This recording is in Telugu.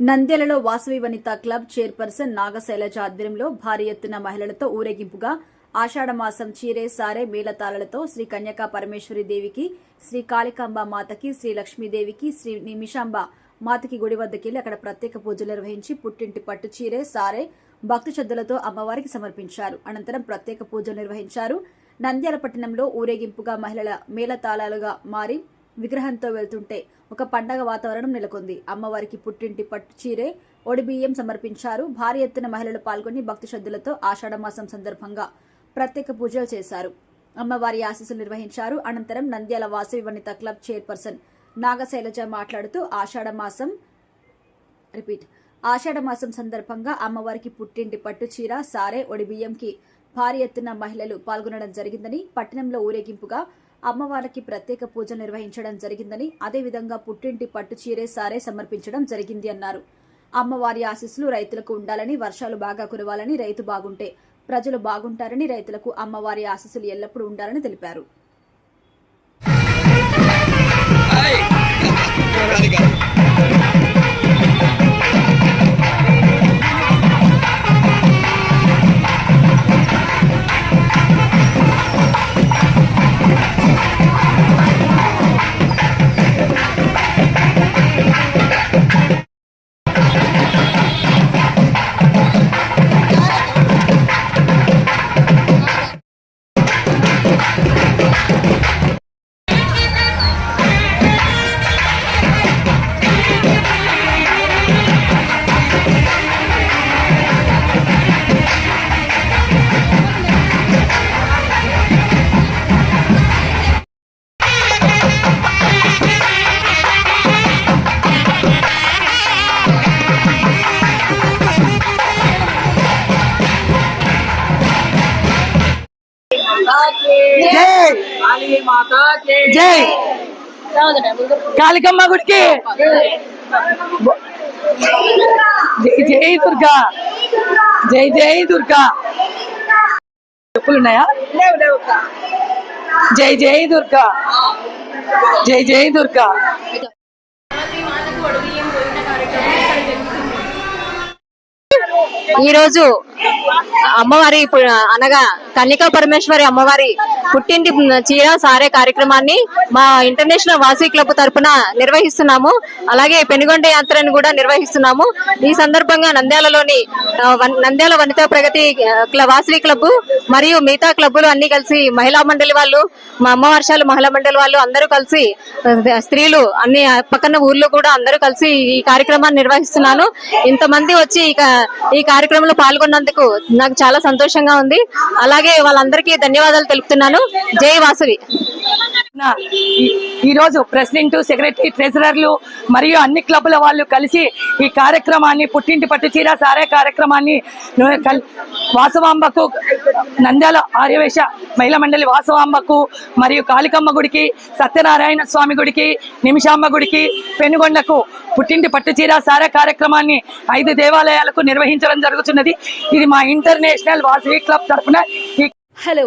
నంద్యాలలో వాసవి వనిత క్లబ్ చైర్పర్సన్ నాగశైలజ ఆధ్వర్యంలో భారీ ఎత్తున మహిళలతో ఊరేగింపుగా ఆషాఢ మాసం చీరే సారే మేళతాళలతో శ్రీ కన్యకా పరమేశ్వరి దేవికి శ్రీ కాళికాంబ మాతకి శ్రీ లక్ష్మీదేవికి శ్రీ నిమిషాంబ మాతకి గుడి వద్దకెళ్ళి అక్కడ ప్రత్యేక పూజలు నిర్వహించి పుట్టింటి పట్టు చీరే సారే భక్తి శ్రద్ధలతో అమ్మవారికి సమర్పించారు. అనంతరం ప్రత్యేక పూజలు నిర్వహించారు. నంద్యాల పట్టణంలో ఊరేగింపుగా మహిళల మేళతాళాలుగా మారి విగ్రహంతో వెళ్తుంటే ఒక పండగ వాతావరణం నెలకొంది. అమ్మవారికి పుట్టింటి పట్టు చీరే ఒడిబియ్యం సమర్పించారు. భారీ ఎత్తున మహిళలు పాల్గొని భక్తి శ్రద్ధలతో ఆషాఢమాసం సందర్భంగా ప్రత్యేక పూజలు చేశారు. అమ్మవారి ఆశీస్సులు నిర్వహించారు. అనంతరం నంద్యాల వాసవి వనిత క్లబ్ చైర్పర్సన్ నాగశైలజ మాట్లాడుతూ ఆషాఢమాసం రిపీట్ ఆషాఢమాసం సందర్భంగా అమ్మవారికి పుట్టింటి పట్టు చీర సారే ఒడిబియ్యంకి భారీ ఎత్తున మహిళలు పాల్గొనడం జరిగిందని పట్టణంలో ఊరేగింపుగా అమ్మవారికి ప్రత్యేక పూజ నిర్వహించడం జరిగిందని అదేవిధంగా పుట్టింటి పట్టు చీరే సారే సమర్పించడం జరిగింది అన్నారు. అమ్మవారి ఆశీస్సులు రైతులకు ఉండాలని వర్షాలు బాగా కురవాలని రైతు బాగుంటే ప్రజలు బాగుంటారని రైతులకు అమ్మవారి ఆశీస్సులు ఎల్లప్పుడూ ఉండాలని తెలిపారు. జై జై కాళికమ్మ గుడికి జై జై దుర్గా జై జై దుర్గా చెప్పులు ఉన్నాయా లేవు లేవు జై జై దుర్గా జై జై దుర్గా ఈ రోజు అమ్మవారి అనగా కన్యకా పరమేశ్వరి అమ్మవారి పుట్టింటి చీర సారే కార్యక్రమాన్ని మా ఇంటర్నేషనల్ వాసీ క్లబ్ తరపున నిర్వహిస్తున్నాము. అలాగే పెనుగొండ యాత్రను కూడా నిర్వహిస్తున్నాము. ఈ సందర్భంగా నంద్యాలలోని నంద్యాల వనితా ప్రగతి వాసీ వాసవి క్లబ్ మరియు మిగతా క్లబ్బులు అన్ని కలిసి మహిళా మండలి వాళ్ళు మా అమ్మ వర్షాలు మహిళా మండలి వాళ్ళు అందరూ కలిసి స్త్రీలు అన్ని పక్కన ఊర్లో కూడా అందరూ కలిసి ఈ కార్యక్రమాన్ని నిర్వహిస్తున్నాను. ఇంతమంది వచ్చి ఈ కార్యక్రమం కార్యక్రమంలో పాల్గొన్నందుకు నాకు చాలా సంతోషంగా ఉంది. అలాగే వాళ్ళందరికీ ధన్యవాదాలు తెలుపుతున్నాను. జై వాసవి. నా- ఈ- రోజు ప్రెసిడెంట్ సెక్రటరీ ట్రెజరర్లు మరియు అన్ని క్లబ్ల వాళ్ళు కలిసి ఈ కార్యక్రమాన్ని పుట్టింటి పట్టు చీర సారే కార్యక్రమాన్ని కల్- వాసవాంబకు నంద్యాల ఆర్యవేశ మహిళా మండలి వాసవాంబకు మరియు కాళికమ్మ గుడికి సత్యనారాయణ స్వామి గుడికి నిమిషాంబ గుడికి పెనుగొండకు పుట్టింటి పట్టు చీర సారే కార్యక్రమాన్ని ఐదు దేవాలయాలకు నిర్వహించడం జరుగుతున్నది. ఇది మా ఇంటర్నేషనల్ వాసవి క్లబ్ తరఫున ఈ హలో